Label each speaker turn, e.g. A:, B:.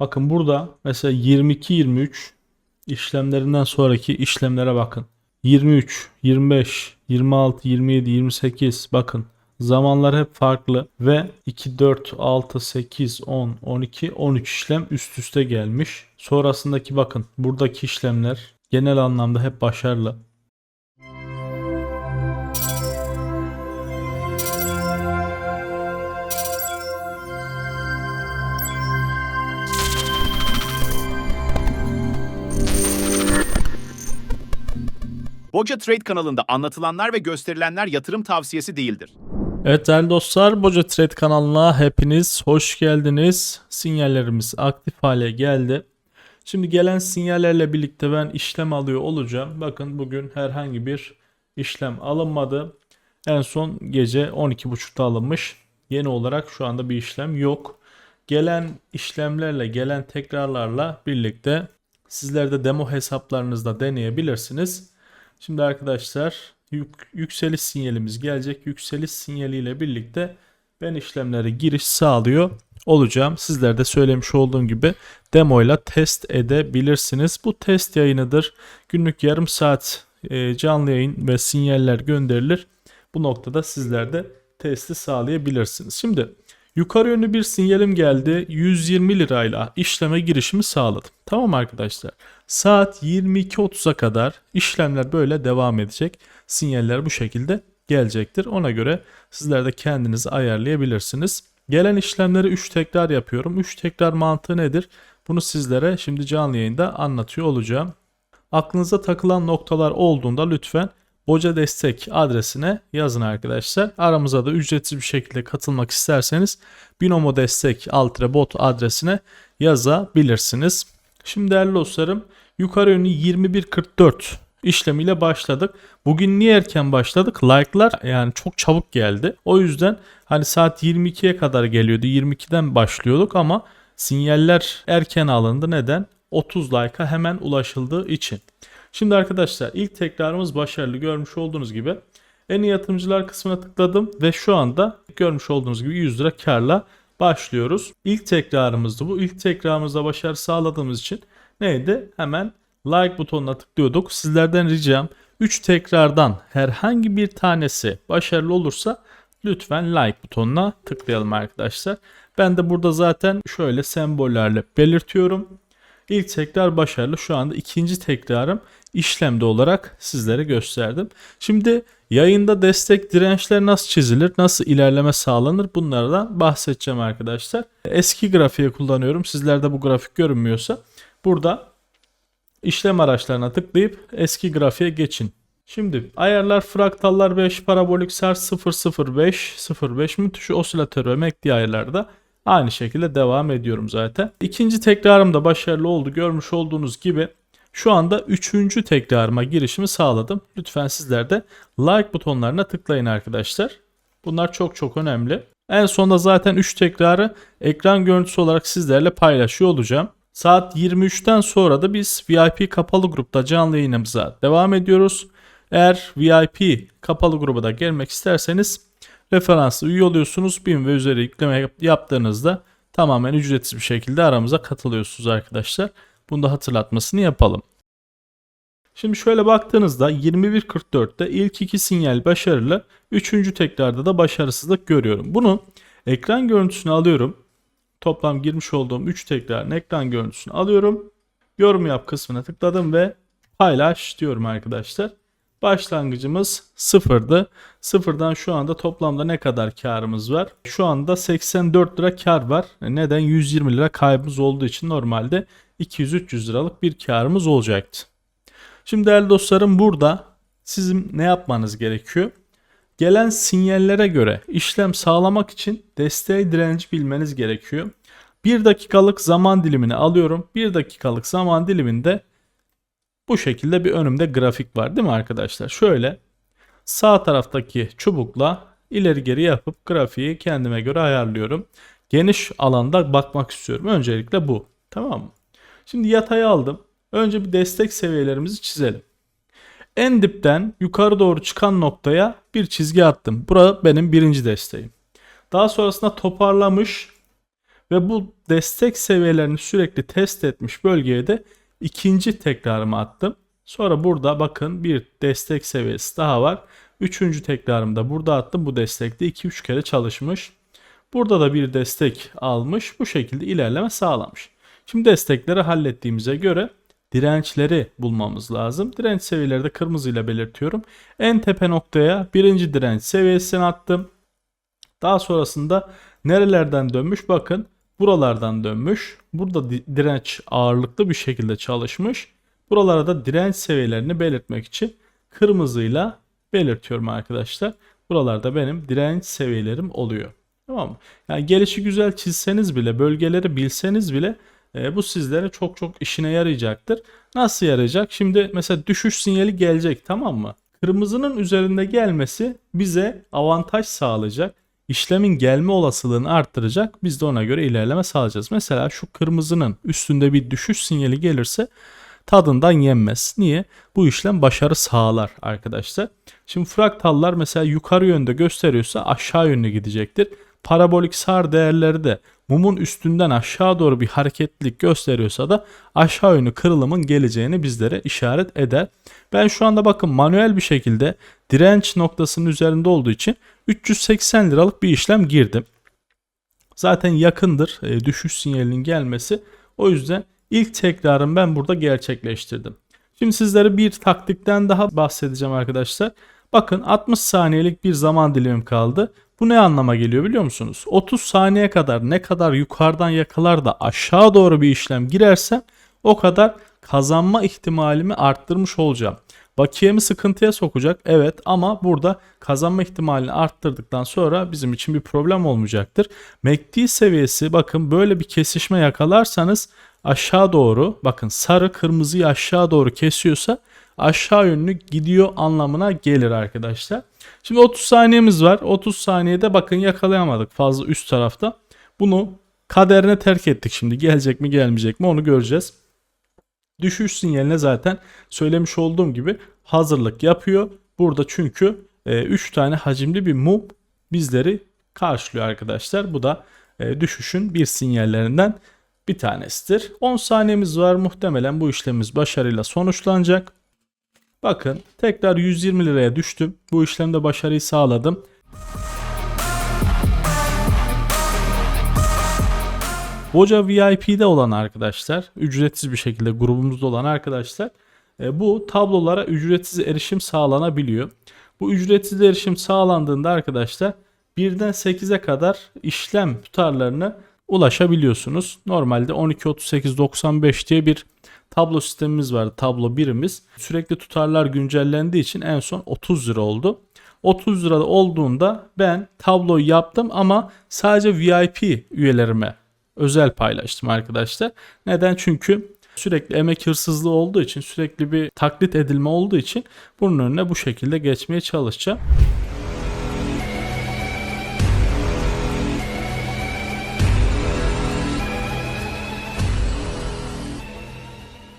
A: Bakın burada mesela 22-23 işlemlerinden sonraki işlemlere bakın. 23, 25, 26, 27, 28 bakın. Zamanlar hep farklı ve 2, 4, 6, 8, 10, 12, 13 işlem üst üste gelmiş. Sonrasındaki bakın buradaki işlemler genel anlamda hep başarılı.
B: Boca Trade kanalında anlatılanlar ve gösterilenler yatırım tavsiyesi değildir.
A: Evet değerli dostlar Boca Trade kanalına hepiniz hoş geldiniz. Sinyallerimiz aktif hale geldi. Şimdi gelen sinyallerle birlikte ben işlem alıyor olacağım. Bakın bugün herhangi bir işlem alınmadı. En son gece 12.30'da alınmış. Yeni olarak şu anda bir işlem yok. Gelen işlemlerle, gelen tekrarlarla birlikte sizler de demo hesaplarınızda deneyebilirsiniz. Şimdi arkadaşlar yük- yükseliş sinyalimiz gelecek. Yükseliş sinyaliyle birlikte ben işlemlere giriş sağlıyor olacağım. Sizler de söylemiş olduğum gibi demo ile test edebilirsiniz. Bu test yayınıdır. Günlük yarım saat e, canlı yayın ve sinyaller gönderilir. Bu noktada sizler de testi sağlayabilirsiniz. Şimdi yukarı yönlü bir sinyalim geldi. 120 lirayla işleme girişimi sağladım. Tamam arkadaşlar. Saat 22.30'a kadar işlemler böyle devam edecek. Sinyaller bu şekilde gelecektir. Ona göre sizler de kendiniz ayarlayabilirsiniz. Gelen işlemleri 3 tekrar yapıyorum. 3 tekrar mantığı nedir? Bunu sizlere şimdi canlı yayında anlatıyor olacağım. Aklınıza takılan noktalar olduğunda lütfen Boca Destek adresine yazın arkadaşlar. Aramıza da ücretsiz bir şekilde katılmak isterseniz Binomo Destek Altre Bot adresine yazabilirsiniz. Şimdi değerli dostlarım yukarı yönlü 21.44 işlemiyle başladık. Bugün niye erken başladık? Like'lar yani çok çabuk geldi. O yüzden hani saat 22'ye kadar geliyordu. 22'den başlıyorduk ama sinyaller erken alındı. Neden? 30 like'a hemen ulaşıldığı için. Şimdi arkadaşlar ilk tekrarımız başarılı görmüş olduğunuz gibi en iyi yatırımcılar kısmına tıkladım ve şu anda görmüş olduğunuz gibi 100 lira karla başlıyoruz. İlk tekrarımızdı bu. İlk tekrarımızda başarı sağladığımız için neydi? Hemen like butonuna tıklıyorduk. Sizlerden ricam 3 tekrardan herhangi bir tanesi başarılı olursa lütfen like butonuna tıklayalım arkadaşlar. Ben de burada zaten şöyle sembollerle belirtiyorum. İlk tekrar başarılı. Şu anda ikinci tekrarım işlemde olarak sizlere gösterdim. Şimdi yayında destek dirençler nasıl çizilir, nasıl ilerleme sağlanır bunlardan bahsedeceğim arkadaşlar. Eski grafiği kullanıyorum. Sizlerde bu grafik görünmüyorsa burada işlem araçlarına tıklayıp eski grafiğe geçin. Şimdi ayarlar fraktallar 5 parabolik sar 005 05 müthiş osilatör ve MACD ayarlarda aynı şekilde devam ediyorum zaten. İkinci tekrarım da başarılı oldu görmüş olduğunuz gibi şu anda üçüncü tekrarıma girişimi sağladım. Lütfen sizler de like butonlarına tıklayın arkadaşlar. Bunlar çok çok önemli. En sonunda zaten 3 tekrarı ekran görüntüsü olarak sizlerle paylaşıyor olacağım. Saat 23'ten sonra da biz VIP kapalı grupta canlı yayınımıza devam ediyoruz. Eğer VIP kapalı gruba da gelmek isterseniz referanslı üye oluyorsunuz. 1000 ve üzeri yükleme yap- yaptığınızda tamamen ücretsiz bir şekilde aramıza katılıyorsunuz arkadaşlar. Bunu da hatırlatmasını yapalım. Şimdi şöyle baktığınızda 21.44'te ilk iki sinyal başarılı, üçüncü tekrarda da başarısızlık görüyorum. Bunu ekran görüntüsünü alıyorum. Toplam girmiş olduğum 3 tekrarın ekran görüntüsünü alıyorum. Yorum yap kısmına tıkladım ve paylaş diyorum arkadaşlar. Başlangıcımız sıfırdı. Sıfırdan şu anda toplamda ne kadar karımız var? Şu anda 84 lira kar var. Neden? 120 lira kaybımız olduğu için normalde 200-300 liralık bir karımız olacaktı. Şimdi değerli dostlarım burada sizin ne yapmanız gerekiyor? Gelen sinyallere göre işlem sağlamak için desteği direnci bilmeniz gerekiyor. 1 dakikalık zaman dilimini alıyorum. 1 dakikalık zaman diliminde bu şekilde bir önümde grafik var değil mi arkadaşlar? Şöyle sağ taraftaki çubukla ileri geri yapıp grafiği kendime göre ayarlıyorum. Geniş alanda bakmak istiyorum. Öncelikle bu. Tamam mı? Şimdi yatayı aldım. Önce bir destek seviyelerimizi çizelim. En dipten yukarı doğru çıkan noktaya bir çizgi attım. Bura benim birinci desteğim. Daha sonrasında toparlamış Ve bu destek seviyelerini sürekli test etmiş bölgeye de ikinci tekrarımı attım. Sonra burada bakın bir destek seviyesi daha var. Üçüncü tekrarımda burada attım. Bu destekte 2-3 kere çalışmış. Burada da bir destek almış. Bu şekilde ilerleme sağlamış. Şimdi destekleri hallettiğimize göre dirençleri bulmamız lazım. Direnç seviyeleri de kırmızıyla belirtiyorum. En tepe noktaya birinci direnç seviyesini attım. Daha sonrasında nerelerden dönmüş? Bakın buralardan dönmüş. Burada di- direnç ağırlıklı bir şekilde çalışmış. Buralara da direnç seviyelerini belirtmek için kırmızıyla belirtiyorum arkadaşlar. Buralarda benim direnç seviyelerim oluyor. Tamam mı? Yani gelişi güzel çizseniz bile, bölgeleri bilseniz bile e, bu sizlere çok çok işine yarayacaktır. Nasıl yarayacak? Şimdi mesela düşüş sinyali gelecek tamam mı? Kırmızının üzerinde gelmesi bize avantaj sağlayacak. İşlemin gelme olasılığını arttıracak. Biz de ona göre ilerleme sağlayacağız. Mesela şu kırmızının üstünde bir düşüş sinyali gelirse tadından yenmez. Niye? Bu işlem başarı sağlar arkadaşlar. Şimdi fraktallar mesela yukarı yönde gösteriyorsa aşağı yönde gidecektir. Parabolik sar değerleri de mumun üstünden aşağı doğru bir hareketlilik gösteriyorsa da aşağı yönlü kırılımın geleceğini bizlere işaret eder. Ben şu anda bakın manuel bir şekilde direnç noktasının üzerinde olduğu için 380 liralık bir işlem girdim. Zaten yakındır e, düşüş sinyalinin gelmesi. O yüzden ilk tekrarım ben burada gerçekleştirdim. Şimdi sizlere bir taktikten daha bahsedeceğim arkadaşlar. Bakın 60 saniyelik bir zaman dilimim kaldı. Bu ne anlama geliyor biliyor musunuz? 30 saniye kadar ne kadar yukarıdan yakalar da aşağı doğru bir işlem girersem o kadar kazanma ihtimalimi arttırmış olacağım. Bakiyemi sıkıntıya sokacak evet ama burada kazanma ihtimalini arttırdıktan sonra bizim için bir problem olmayacaktır. MACD seviyesi bakın böyle bir kesişme yakalarsanız aşağı doğru bakın sarı kırmızıyı aşağı doğru kesiyorsa aşağı yönlü gidiyor anlamına gelir arkadaşlar. Şimdi 30 saniyemiz var. 30 saniyede bakın yakalayamadık fazla üst tarafta. Bunu kaderine terk ettik şimdi. Gelecek mi gelmeyecek mi onu göreceğiz. Düşüş sinyaline zaten söylemiş olduğum gibi hazırlık yapıyor. Burada çünkü 3 tane hacimli bir mum bizleri karşılıyor arkadaşlar. Bu da e, düşüşün bir sinyallerinden bir tanesidir. 10 saniyemiz var. Muhtemelen bu işlemimiz başarıyla sonuçlanacak. Bakın tekrar 120 liraya düştüm. Bu işlemde başarıyı sağladım. Boca VIP'de olan arkadaşlar, ücretsiz bir şekilde grubumuzda olan arkadaşlar e, bu tablolara ücretsiz erişim sağlanabiliyor. Bu ücretsiz erişim sağlandığında arkadaşlar 1'den 8'e kadar işlem tutarlarını ulaşabiliyorsunuz. Normalde 12 38 95 diye bir tablo sistemimiz vardı. Tablo birimiz. Sürekli tutarlar güncellendiği için en son 30 lira oldu. 30 lirada olduğunda ben tabloyu yaptım ama sadece VIP üyelerime özel paylaştım arkadaşlar. Neden? Çünkü sürekli emek hırsızlığı olduğu için sürekli bir taklit edilme olduğu için bunun önüne bu şekilde geçmeye çalışacağım.